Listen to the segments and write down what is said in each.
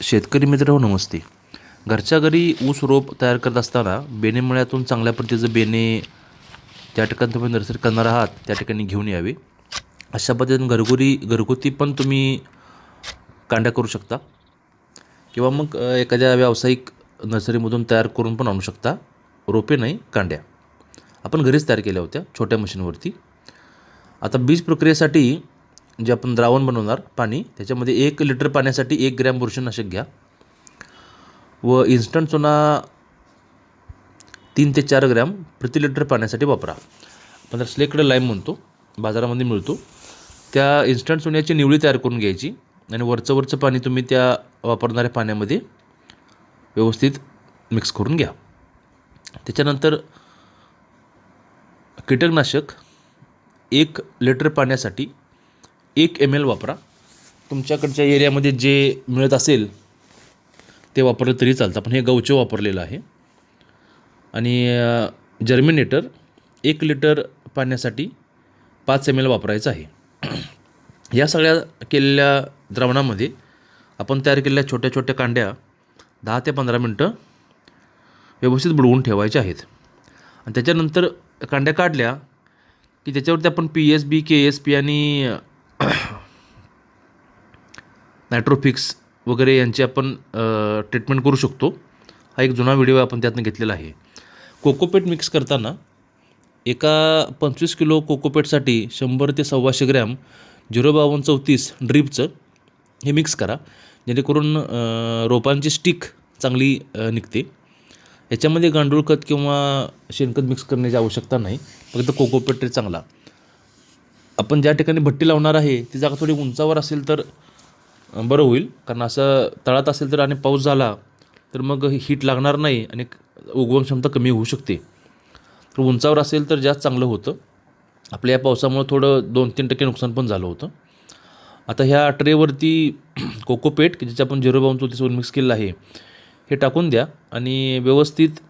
शेतकरी मित्र हो नमस्ते. घरच्या घरी ऊस रोप तयार करत असताना बेनेमळ्यातून चांगल्या पद्धतीचं बेने त्या ठिकाणी तुम्ही नर्सरी करणार आहात त्या ठिकाणी घेऊन यावे. अशा पद्धतीने घरगुरी घरगुती पण तुम्ही कांड्या करू शकता. किंवा मग एखाद्या व्यावसायिक नर्सरीमधून तयार करून पण आणू शकता. रोपे नाही कांड्या. आपण घरीच तयार केल्या होत्या छोट्या मशीनवरती. आता बीज प्रक्रियेसाठी जे आपण द्रावण बनवणार पाणी त्याच्यामध्ये एक लिटर पाण्यासाठी एक ग्रॅम बुरशीनाशक घ्या. व इन्स्टंट चुना तीन ते चार ग्रॅम प्रति लिटर पाण्यासाठी वापरा. आपण त्याला स्लेकडे लाईम म्हणतो बाजारामध्ये मिळतो त्या इन्स्टंट चुन्याची निवळी तयार करून घ्यायची आणि वरचं वरचं पाणी तुम्ही त्या वापरणाऱ्या पाण्यामध्ये व्यवस्थित मिक्स करून घ्या. त्याच्यानंतर कीटकनाशक एक लिटर पाण्यासाठी एक एम एल वापरा. तुमच्याकडच्या एरियामध्ये जे मिळत असेल ते वापरलं तरी चालतं. पण हे गवचे वापरलेलं आहे. आणि जर्मिनेटर एक लिटर पाण्यासाठी पाच एम एल वापरायचं आहे. या सगळ्या केलेल्या द्रावणामध्ये आपण तयार केलेल्या छोट्या छोट्या कांड्या दहा ते पंधरा मिनटं व्यवस्थित बुडवून ठेवायच्या आहेत. आणि त्याच्यानंतर कांड्या काढल्या की त्याच्यावरती आपण P S B K S P आणि नायट्रोफिक्स वगैरे यांची आपण ट्रीटमेंट करू शकतो. हा एक जुना व्हिडिओ आपण त्यातनं घेतलेला आहे. कोकोपेट मिक्स करताना एका पंचवीस किलो कोकोपेटसाठी शंभर ते सव्वाशे ग्रॅम झिरो बावन्न चौतीस ड्रीपचं हे मिक्स करा. जेणेकरून रोपांची स्टिक चांगली निघते. याच्यामध्ये गांडूळ खत किंवा शेणखत मिक्स करण्याची आवश्यकता नाही. फक्त कोकोपेट चांगला. आपण ज्या ठिकाणी भट्टी लावणार आहे ती जागा थोडी उंचावर असेल तर बरं होईल. कारण असं तळात असेल तर आणि पाऊस झाला तर मग हीट लागणार नाही आणि उगवण क्षमता कमी होऊ शकते. तर उंचावर असेल तर जास्त चांगलं होतं. आपल्या या पावसामुळं थोडं दोन तीन टक्के नुकसान पण झालं होतं. आता ह्या ट्रेवरती कोकोपेट की ज्याच्या आपण झिरो बावन्न चौतीसवर मिक्स केलेलं आहे हे टाकून द्या आणि व्यवस्थित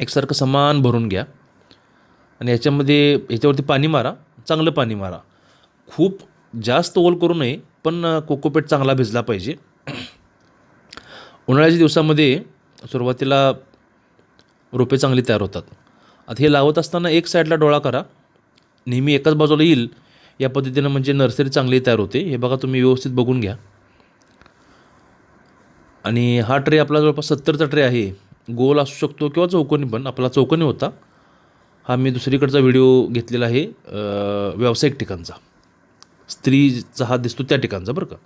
एकसारखं समान भरून घ्या. आणि याच्यामध्ये याच्यावरती पाणी मारा चांगलं पाणी मारा. खूप जास्त ओल करू नये पण कोकोपेट चांगला भिजला पाहिजे. उन्हाळ्याच्या दिवसामध्ये सुरुवातीला रोपे चांगली तयार होतात. आता हे लावत असताना एक साईडला डोळा करा. नेहमी एकाच बाजूला येईल. या पद्धतीनं म्हणजे नर्सरी चांगली तयार होते. हे बघा तुम्ही व्यवस्थित बघून घ्या. आणि हा ट्रे आपला जवळपास सत्तरचा ट्रे आहे. गोल असू शकतो किंवा चौकोनी पण. आपला चौकोनी होता. हा मी दुसरीकडचा व्हिडिओ घेतलेला आहे व्यावसायिक ठिकाणचा. स्त्रीचा हात दिसतो त्या ठिकाणचा बरं का?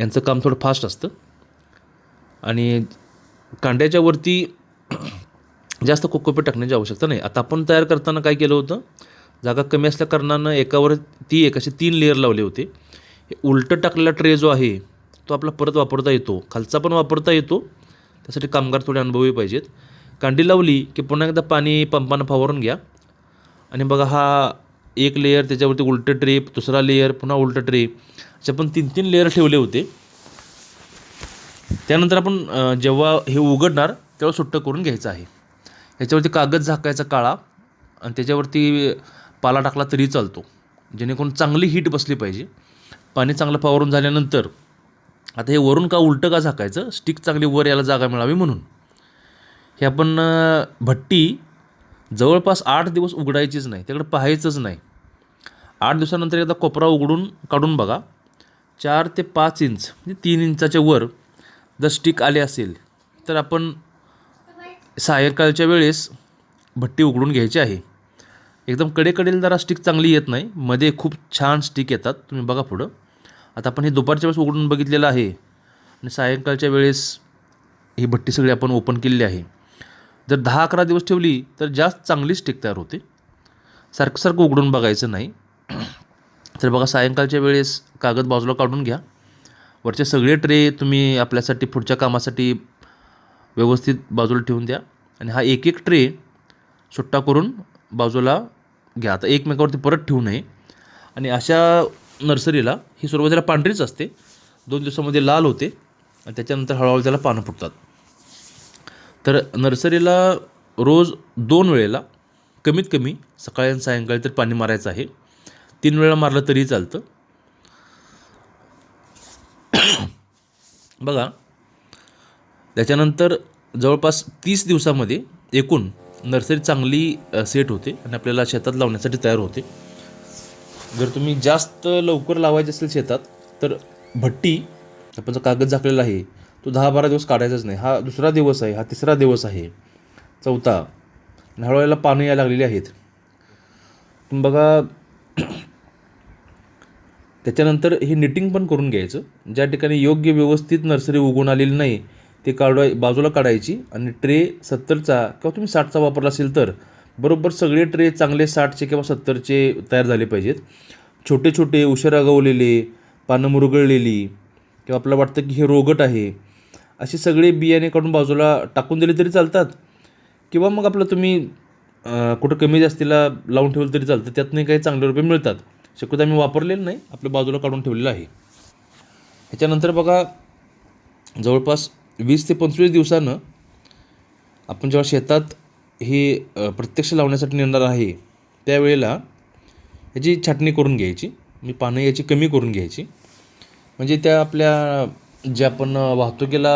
यांचं काम थोडं फास्ट असतं. आणि कांड्याच्या वरती जास्त कोकोपीट टाकण्याची आवश्यकता नाही. आता आपण तयार करताना काय केलं होतं? जागा कमी असल्या कारणानं एकावर ती एक असे तीन लेअर लावले होते. हे उलटं टाकलेला ट्रे जो आहे तो आपला परत वापरता येतो. खालचा पण वापरता येतो. त्यासाठी कामगार थोडे अनुभवी पाहिजेत. कांडी लावली की पुन्हा एकदा पाणी पंपानं फवारून घ्या. आणि बघा हा एक लेयर त्याच्यावरती उलटं ट्रेप दुसरा लेयर पुन्हा उलटं ट्रे असे आपण तीन तीन लेयर ठेवले होते. त्यानंतर आपण जेव्हा हे उघडणार तेव्हा सुट्टं करून घ्यायचं आहे. ह्याच्यावरती कागद झाकायचा काळा आणि त्याच्यावरती पाला टाकला तरी चालतो. जेणेकरून चांगली हीट बसली पाहिजे. पाणी चांगलं फवारून झाल्यानंतर आता हे वरून का उलटं का झाकायचं? स्टिक चांगली वर याला जागा मिळावी म्हणून. हे आपण भट्टी जवळपास आठ दिवस उघडायचीच नाही त्याकडे पाहायचंच नाही. आठ दिवसानंतर एकदा कोपरा उघडून काढून बघा. चार ते पाच इंच म्हणजे तीन इंचाच्या वर जर स्टिक आले असेल तर आपण सायंकाळच्या वेळेस भट्टी उघडून घ्यायची आहे. एकदम कडेकडेला जरा स्टिक चांगली येत नाही मध्ये खूप छान स्टिक येतात तुम्ही बघा पुढं. आता आपण हे दुपारच्या वेळेस उघडून बघितलेलं आहे. आणि सायंकाळच्या वेळेस ही भट्टी सगळी आपण ओपन केलेली आहे. जर दहा अकरा दिवस ठेवली तर जास्त चांगली स्टिक तयार होते. सारखं सारखं उघडून बघायचं नाही. तर बघा सायंकाळच्या वेळेस कागद बाजूला काढून घ्या. वरचे सगळे ट्रे तुम्ही आपल्यासाठी पुढच्या कामासाठी व्यवस्थित बाजूला ठेवून द्या. आणि हा एक एक ट्रे सुट्टा करून बाजूला घ्या. आता एकमेकावरती परत ठेवू नये. आणि अशा नर्सरीला ही सुरुवातीला पांढरीच असते. दोन दिवसामध्ये लाल होते. आणि त्याच्यानंतर हळूहळू त्याला पानं फुटतात. तर नर्सरीला रोज दोन वेळेला कमीत कमी सकाळी आणि सायंकाळी तर पाणी मारायचं आहे. तीन वेळा मारलं तरी चालतं. बघा त्याच्यानंतर जवळपास तीस दिवसामध्ये एकूण नर्सरी चांगली सेट होते आणि आपल्याला शेतात लावण्यासाठी तयार होते. जर तुम्ही जास्त लवकर लावायचे असेल शेतात तर भट्टी आपण जो कागद झाकलेला आहे तो दहा बारा दिवस काढायचाच नाही. हा दुसरा दिवस आहे हा तिसरा दिवस आहे. चौथा. हळूहळूला पानं यायला लागलेली आहेत. तुम्ही बघा त्याच्यानंतर हे निटिंग पण करून घ्यायचं. ज्या ठिकाणी योग्य व्यवस्थित नर्सरी उगवून आलेली नाही ते काढाय बाजूला काढायची आणि ट्रे सत्तरचा किंवा तुम्ही साठचा वापरला असेल तर बरोबर सगळे ट्रे चांगले साठचे किंवा सत्तरचे तयार झाले पाहिजेत. छोटे छोटे उशिरा गवलेले पानं मुरगळलेली किंवा आपल्याला वाटतं की हे रोगट आहे असे सगळे बियाणे काढून बाजूला टाकून दिले तरी चालतात. किंवा मग आपलं तुम्ही कुठं कमी जास्तीला लावून ठेवलं तरी चालतं. त्यातनं काही चांगले रुपये मिळतात. शक्यतो आम्ही वापरलेलं नाही. आपल्या बाजूला काढून ठेवलेलं आहे. ह्याच्यानंतर बघा जवळपास वीस ते पंचवीस दिवसानं आपण जेव्हा शेतात हे प्रत्यक्ष लावण्यासाठी नेणार आहे त्यावेळेला याची छाटणी करून घ्यायची. मी पानं याची कमी करून घ्यायची. म्हणजे त्या आपल्या जे आपण वाहतुकीला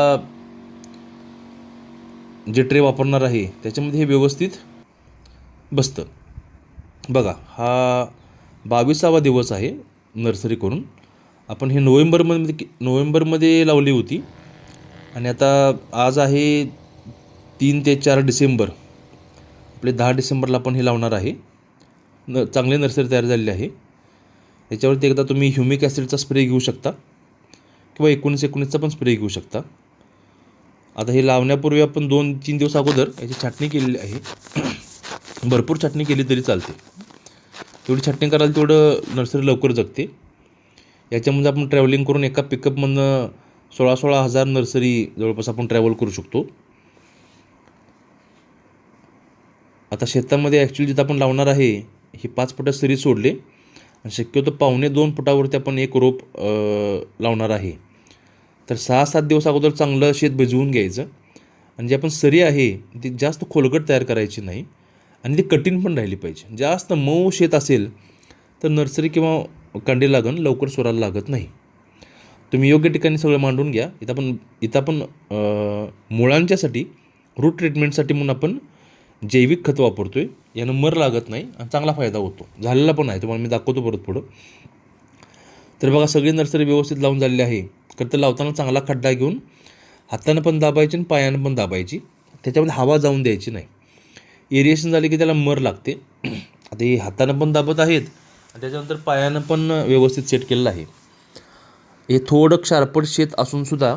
जे ट्रे वापरणार आहे त्याच्यामध्ये हे व्यवस्थित बसतं. बघा हा बावीसावा दिवस आहे नर्सरी करून आपण हे नोव्हेंबरमध्ये नोव्हेंबरमध्ये लावली होती. आणि आता आज आहे तीन ते चार डिसेंबर. आपले दहा डिसेंबरला आपण हे लावणार आहे. न चांगली नर्सरी तयार झालेली आहे. याच्यावरती एकदा तुम्ही ह्युमिक ॲसिडचा स्प्रे घेऊ शकता. किंवा एकोणीस एकोणीसचा पण स्प्रे घेऊ शकता. आता हे लावण्यापूर्वी आपण दोन तीन दिवस अगोदर याची छाटणी केलेली आहे. भरपूर छाटणी केली तरी चालते. तेवढी छाटणी कराल तेवढं नर्सरी लवकर जगते. याच्यामध्ये आपण ट्रॅव्हलिंग करून एका पिकअपमधनं सोळा सोळा हजार नर्सरी जवळपास आपण ट्रॅव्हल करू शकतो. आता शेतामध्ये ॲक्च्युली जिथं आपण लावणार आहे हे पाच फुटात सरी सोडले. आणि शक्यतो पावणे दोन फुटावरती आपण एक रोप लावणार आहे. तर सहा सात दिवस अगोदर चांगलं शेत भिजवून घ्यायचं. आणि जे आपण सरी आहे ती जास्त खोलगट तयार करायची नाही. आणि ती कठीण पण राहिली पाहिजे. जास्त मऊ शेत असेल तर नर्सरी किंवा कांडी लागण लवकर सोडायला लागत नाही. तुम्ही योग्य ठिकाणी सगळं मांडून घ्या. इथं आपण इथं आपण मुळांच्यासाठी रूट ट्रीटमेंटसाठी म्हणून आपण जैविक खत वापरतो आहे यानं मर लागत नाही आणि चांगला फायदा होतो. झालेला पण आहे. तुम्हाला मी दाखवतो परत पुढं. तर बघा सगळी नर्सरी व्यवस्थित लावून झालेली आहे. तर ते लावताना चांगला खड्डा घेऊन हातानं पण दाबायची आणि पायानं पण दाबायची. त्याच्यामध्ये हवा जाऊन द्यायची नाही. एरिएशन झाले की त्याला मर लागते. आता हे हातानं पण दाबत आहेत आणि त्याच्यानंतर पायानं पण व्यवस्थित सेट केलेलं आहे. हे थोडं क्षारपट शेत असूनसुद्धा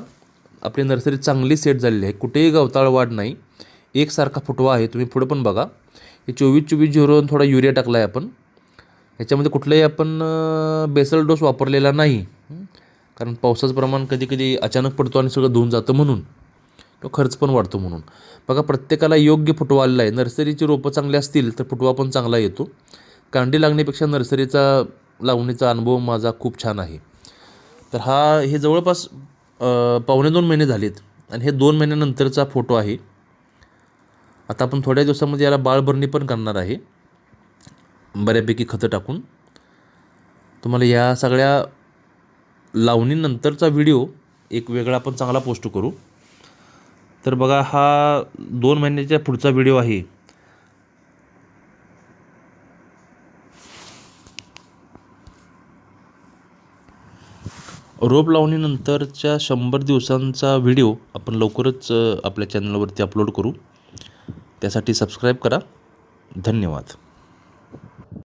आपली नर्सरी चांगली सेट झालेली आहे. कुठेही गवताळ वाढ नाही. एकसारखा फुटवा आहे. तुम्ही पुढं पण बघा. हे चोवीस चोवीस झिरो थोडा युरिया टाकला आहे आपण. ह्याच्यामध्ये कुठलाही आपण बेसल डोस वापरलेला नाही. कारण पावसाचं प्रमाण कधी कधी अचानक पडतो आणि सगळं धुवून जातं म्हणून. तो खर्च पण वाढतो म्हणून. बघा प्रत्येकाला योग्य फुटवा आलेला आहे. नर्सरीची रोपं चांगली असतील तर फुटवा पण चांगला येतो. कांडी लागण्यापेक्षा नर्सरीचा लावणीचा अनुभव माझा खूप छान आहे. तर हा हे जवळपास पावणे दोन महिने झालेत आणि हे दोन महिन्यानंतरचा फोटो आहे. आता आपण थोड्या दिवसामध्ये याला बाळभरणी पण करणार आहे. बऱ्यापैकी खतं टाकून. तुम्हाला या सगळ्या लावणीनंतरचा व्हिडिओ एक वेगळा आपण चांगला पोस्ट करू. तर बघा हा दोन महिन्याच्या पुढचा व्हिडिओ आहे. रोप लावणीनंतरच्या शंभर दिवसांचा व्हिडिओ आपण लवकरच आपल्या चॅनलवरती अपलोड करू. त्यासाठी सबस्क्राईब करा. धन्यवाद.